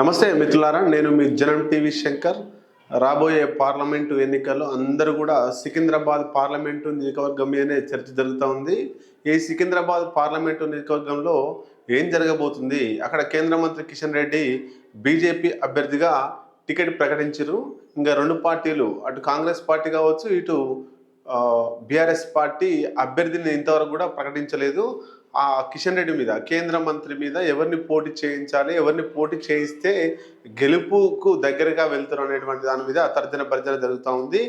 నమస్తే మిత్రులారా నేను మీ జనం టీవీ శంకర్. రాబోయే పార్లమెంటు ఎన్నికల్లో అందరూ కూడా సికింద్రాబాద్ పార్లమెంటు నియోజకవర్గం మీదనే చర్చ జరుగుతూ ఉంది. ఈ సికింద్రాబాద్ పార్లమెంటు నియోజకవర్గంలో ఏం జరగబోతుంది? అక్కడ కేంద్ర మంత్రి కిషన్ రెడ్డి బీజేపీ అభ్యర్థిగా టికెట్ ప్రకటించారు ఇంకా రెండు పార్టీలు అటు కాంగ్రెస్ పార్టీ కావచ్చు ఇటు బీఆర్ఎస్ పార్టీ అభ్యర్థిని ఇంతవరకు కూడా ప్రకటించలేదు. ఆ కిషన్ రెడ్డి మీద కేంద్ర మంత్రి మీద ఎవరిని పోటీ చేయించాలి ఎవరిని పోటీ చేయిస్తే గెలుపుకు దగ్గరగా వెళ్తారు అనేటువంటి దాని మీద తర్జన భర్జన జరుగుతూ ఉంది.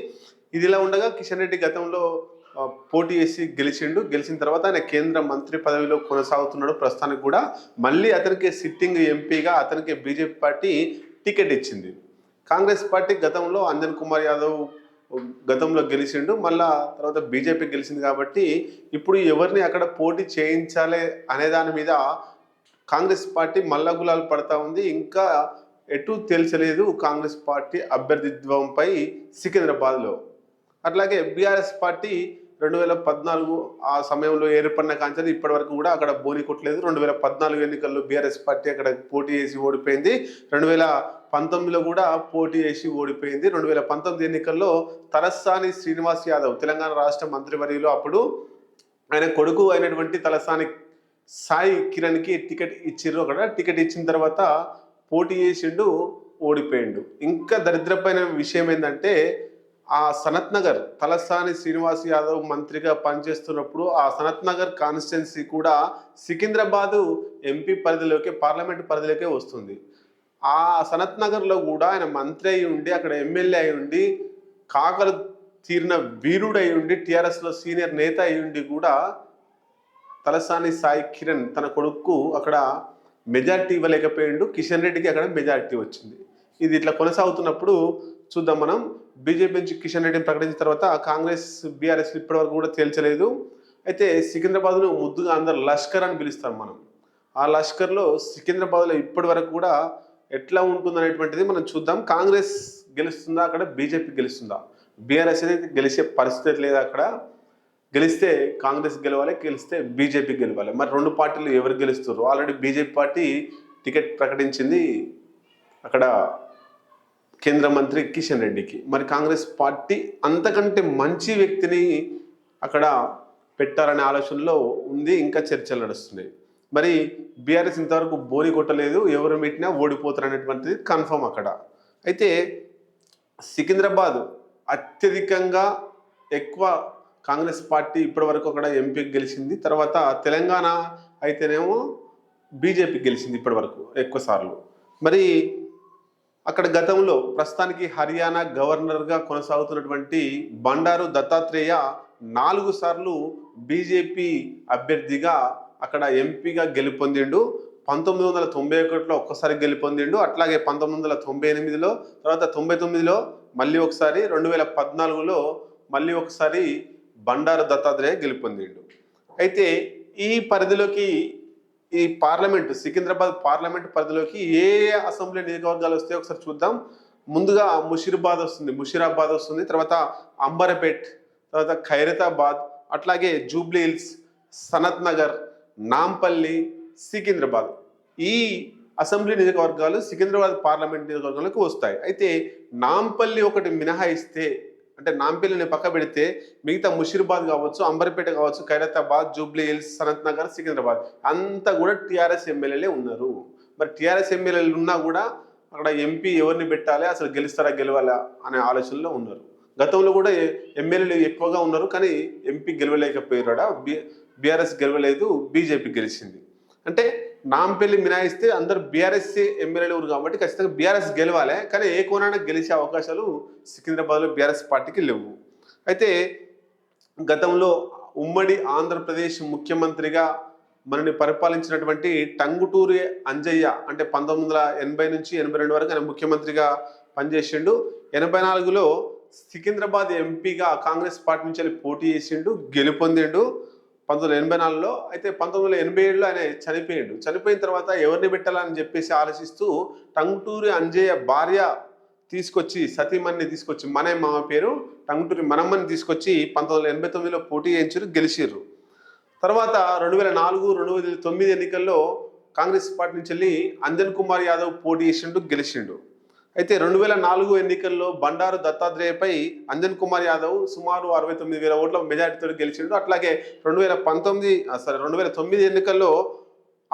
ఇదిలా ఉండగా కిషన్ రెడ్డి గతంలో పోటీ చేసి గెలిచిండు. గెలిచిన తర్వాత ఆయన కేంద్ర మంత్రి పదవిలో కొనసాగుతున్నాడు. ప్రస్తుతానికి కూడా మళ్ళీ అతనికి సిట్టింగ్ ఎంపీగా అతనికి బీజేపీ పార్టీ టికెట్ ఇచ్చింది. కాంగ్రెస్ పార్టీ గతంలో అంజన్ కుమార్ యాదవ్ గతంలో గెలిచిండు మళ్ళా తర్వాత బీజేపీ గెలిచింది కాబట్టి ఇప్పుడు ఎవరిని అక్కడ పోటీ చేయించాలి అనే దాని మీద కాంగ్రెస్ పార్టీ మల్ల గులాలు పడతా ఉంది. ఇంకా ఎటు తెలిసలేదు కాంగ్రెస్ పార్టీ అభ్యర్థిత్వంపై సికింద్రాబాద్లో. అట్లాగే బీఆర్ఎస్ పార్టీ రెండు వేల పద్నాలుగు ఆ సమయంలో ఏర్పడిన కాంచెది ఇప్పటి వరకు కూడా అక్కడ బోని కొట్టలేదు. రెండు వేల పద్నాలుగు ఎన్నికల్లో బీఆర్ఎస్ పార్టీ అక్కడ పోటీ చేసి ఓడిపోయింది. రెండు వేల పంతొమ్మిదిలో కూడా పోటీ చేసి ఓడిపోయింది. రెండు వేల పంతొమ్మిది ఎన్నికల్లో తలసాని శ్రీనివాస్ యాదవ్ తెలంగాణ రాష్ట్ర మంత్రివర్యులు అప్పుడు ఆయన కొడుకు అయినటువంటి తలసాని సాయి కిరణ్కి టికెట్ ఇచ్చిర్రు. అక్కడ టికెట్ ఇచ్చిన తర్వాత పోటీ చేసిండు ఓడిపోయిండు. ఇంకా దరిద్రమైన విషయం ఏంటంటే ఆ సనత్ నగర్ తలసాని శ్రీనివాస్ యాదవ్ మంత్రిగా పనిచేస్తున్నప్పుడు ఆ సనత్ నగర్ కాన్స్టిట్యున్సీ కూడా సికింద్రాబాదు ఎంపీ పరిధిలోకి పార్లమెంట్ పరిధిలోకే వస్తుంది. ఆ సనత్ నగర్లో కూడా ఆయన మంత్రి అయి ఉండి అక్కడ ఎమ్మెల్యే అయి ఉండి కాకలు తీరిన వీరుడు అయి ఉండి టీఆర్ఎస్లో సీనియర్ నేత అయి ఉండి కూడా తలసాని సాయి కిరణ్ తన కొడుకు అక్కడ మెజార్టీ ఇవ్వలేకపోయిండు. కిషన్ రెడ్డికి అక్కడ మెజార్టీ వచ్చింది. ఇది ఇట్లా కొనసాగుతున్నప్పుడు చూద్దాం మనం. బీజేపీ నుంచి కిషన్ రెడ్డిని ప్రకటించిన తర్వాత కాంగ్రెస్ బీఆర్ఎస్ ఇప్పటివరకు కూడా తేల్చలేదు. అయితే సికింద్రాబాద్ను ముద్దుగా అందరు లష్కర్ అని పిలుస్తాం మనం. ఆ లష్కర్లో సికింద్రాబాద్లో ఇప్పటి వరకు కూడా ఎట్లా ఉంటుంది అనేటువంటిది మనం చూద్దాం. కాంగ్రెస్ గెలుస్తుందా అక్కడ? బీజేపీ గెలుస్తుందా? బీఆర్ఎస్ అనేది గెలిచే పరిస్థితి లేదు అక్కడ? గెలిస్తే కాంగ్రెస్ గెలవాలి గెలిస్తే బీజేపీ గెలవాలి. మరి రెండు పార్టీలు ఎవరు గెలుస్తారు ఆల్రెడీ బీజేపీ పార్టీ టికెట్ ప్రకటించింది అక్కడ కేంద్ర మంత్రి కిషన్ రెడ్డికి. మరి కాంగ్రెస్ పార్టీ అంతకంటే మంచి వ్యక్తిని అక్కడ పెట్టాలనే ఆలోచనలో ఉంది ఇంకా చర్చలు నడుస్తున్నాయి. మరి బీఆర్ఎస్ ఇంతవరకు బోని కొట్టలేదు ఎవరు పెట్టినా ఓడిపోతారు అనేటువంటిది కన్ఫర్మ్ అక్కడ. అయితే సికింద్రాబాద్ అత్యధికంగా ఎక్కువ కాంగ్రెస్ పార్టీ ఇప్పటివరకు అక్కడ ఎంపీ గెలిచింది తర్వాత తెలంగాణ అయితేనేమో బీజేపీ గెలిచింది ఇప్పటివరకు ఎక్కువ సార్లు. మరి అక్కడ గతంలో ప్రస్తుతానికి హర్యానా గవర్నర్గా కొనసాగుతున్నటువంటి బండారు దత్తాత్రేయ నాలుగు సార్లు బీజేపీ అభ్యర్థిగా అక్కడ ఎంపీగా గెలుపొందిండు. పంతొమ్మిది వందల తొంభై ఒకటిలో ఒక్కసారి గెలుపొందిండు. అట్లాగే పంతొమ్మిది వందల తొంభై ఎనిమిదిలో తర్వాత తొంభై తొమ్మిదిలో మళ్ళీ ఒకసారి రెండు వేల పద్నాలుగులో మళ్ళీ ఒకసారి బండారు దత్తాత్రేయ గెలుపొందిండు. అయితే ఈ పరిధిలోకి ఈ పార్లమెంట్ సికింద్రాబాద్ పార్లమెంట్ పరిధిలోకి ఏ అసెంబ్లీ నియోజకవర్గాలు వస్తాయో ఒకసారి చూద్దాం. ముందుగా ముషిరాబాద్ వస్తుంది ముషిరాబాద్ వస్తుంది తర్వాత అంబర్పేట్ తర్వాత ఖైరతాబాద్ అట్లాగే జూబ్లీ హిల్స్ సనత్ నగర్ నాంపల్లి సికింద్రాబాద్. ఈ అసెంబ్లీ నియోజకవర్గాలు సికింద్రాబాద్ పార్లమెంట్ నియోజకవర్గాలకు వస్తాయి. అయితే నాంపల్లి ఒకటి మినహాయిస్తే అంటే నాంపల్లిని పక్క పెడితే మిగతా ముషీర్బాద్ కావచ్చు అంబర్పేట కావచ్చు ఖైరతాబాద్ జూబ్లీ హిల్స్ సనత్ నగర్ సికింద్రాబాద్. అంతా కూడా టీఆర్ఎస్ ఎమ్మెల్యేలే ఉన్నారు. మరి టీఆర్ఎస్ ఎమ్మెల్యేలు ఉన్నా కూడా అక్కడ ఎంపీ ఎవరిని పెట్టాలి అసలు గెలుస్తారా గెలవాలా అనే ఆలోచనలో ఉన్నారు. గతంలో కూడా ఎమ్మెల్యేలు ఎక్కువగా ఉన్నారు కానీ ఎంపీ గెలవలేకపోయారు బి బీఆర్ఎస్ గెలవలేదు బీజేపీ గెలిచింది. అంటే నాంపల్లి మినాయిస్తే అందరు బీఆర్ఎస్ ఎమ్మెల్యేలు ఊరు కాబట్టి ఖచ్చితంగా బీఆర్ఎస్ గెలవాలి కానీ ఏ కోణాన గెలిచే అవకాశాలు సికింద్రాబాద్లో బీఆర్ఎస్ పార్టీకి లేవు. అయితే గతంలో ఉమ్మడి ఆంధ్రప్రదేశ్ ముఖ్యమంత్రిగా మనని పరిపాలించినటువంటి టంగుటూరి అంజయ్య అంటే పంతొమ్మిది వందల ఎనభై నుంచి ఎనభై రెండు వరకు ఆయన ముఖ్యమంత్రిగా పనిచేసిండు. ఎనభై నాలుగులో సికింద్రాబాద్ ఎంపీగా కాంగ్రెస్ పార్టీ నుంచి వెళ్ళి పోటీ చేసిండు గెలుపొందిండు. పంతొమ్మిది ఎనభై నాలుగులో అయితే పంతొమ్మిది వందల ఎనభై ఏడులో ఆయన చనిపోయిండు. చనిపోయిన తర్వాత ఎవరిని పెట్టాలని చెప్పేసి ఆలోచిస్తూ టంగుటూరి అంజయ్య భార్య తీసుకొచ్చి సతీమణిని తీసుకొచ్చి మనే మామ పేరు టంగుటూరి మనమ్మని తీసుకొచ్చి పంతొమ్మిది వందల ఎనభై తొమ్మిదిలో పోటీ చేయించారు గెలిచిర్రు. తర్వాత రెండు వేల నాలుగు రెండు వేల తొమ్మిది ఎన్నికల్లో కాంగ్రెస్ పార్టీ నుంచి వెళ్ళి అంజన్ కుమార్ యాదవ్ పోటీ చేసిండు గెలిచిండు. అయితే రెండు వేల నాలుగు ఎన్నికల్లో బండారు దత్తాత్రేయపై అంజన్ కుమార్ యాదవ్ సుమారు అరవై తొమ్మిది వేల ఓట్ల మెజార్టీతో గెలిచిండు. అట్లాగే రెండు వేల పంతొమ్మిది సారీ రెండు వేల తొమ్మిది ఎన్నికల్లో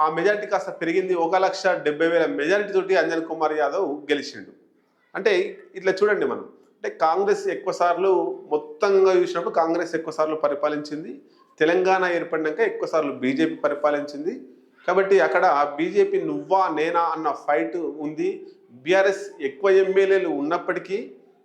ఆ మెజార్టీ కాస్త పెరిగింది. ఒక లక్ష డెబ్బై వేల మెజారిటీ తోటి అంజన్ కుమార్ యాదవ్ గెలిచిండు. అంటే ఇట్లా చూడండి మనం. అంటే కాంగ్రెస్ ఎక్కువ సార్లు మొత్తంగా చూసినప్పుడు కాంగ్రెస్ ఎక్కువ సార్లు పరిపాలించింది. తెలంగాణ ఏర్పడినాక ఎక్కువ సార్లు బీజేపీ పరిపాలించింది. కాబట్టి అక్కడ బీజేపీ నువ్వా నేనా అన్న ఫైట్ ఉంది. బీఆర్ఎస్ ఎక్కువ ఎమ్మెల్యేలు ఉన్నప్పటికీ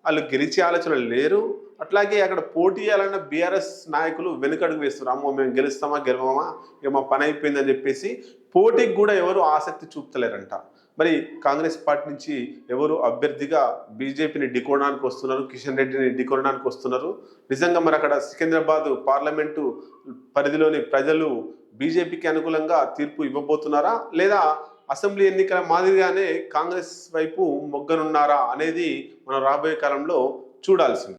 వాళ్ళు గెలిచే ఆలోచనలు లేరు. అట్లాగే అక్కడ పోటీ చేయాలన్న బీఆర్ఎస్ నాయకులు వెనుకడుగు వేస్తారు అమ్మో మేము గెలుస్తామా గెలవమా ఏమో పని అయిపోయిందని చెప్పేసి పోటీకి కూడా ఎవరు ఆసక్తి చూపుతలేరంట. మరి కాంగ్రెస్ పార్టీ నుంచి ఎవరు అభ్యర్థిగా బీజేపీని ఢీకొనడానికి వస్తున్నారు కిషన్ రెడ్డిని ఢీకొనడానికి వస్తున్నారు. నిజంగా మరి అక్కడ సికింద్రాబాద్ పార్లమెంటు పరిధిలోని ప్రజలు బీజేపీకి అనుకూలంగా తీర్పు ఇవ్వబోతున్నారా? లేదా అసెంబ్లీ ఎన్నికల మాదిరిగానే కాంగ్రెస్ వైపు మొగ్గనున్నారా అనేది మనం రాబోయే కాలంలో చూడాల్సింది.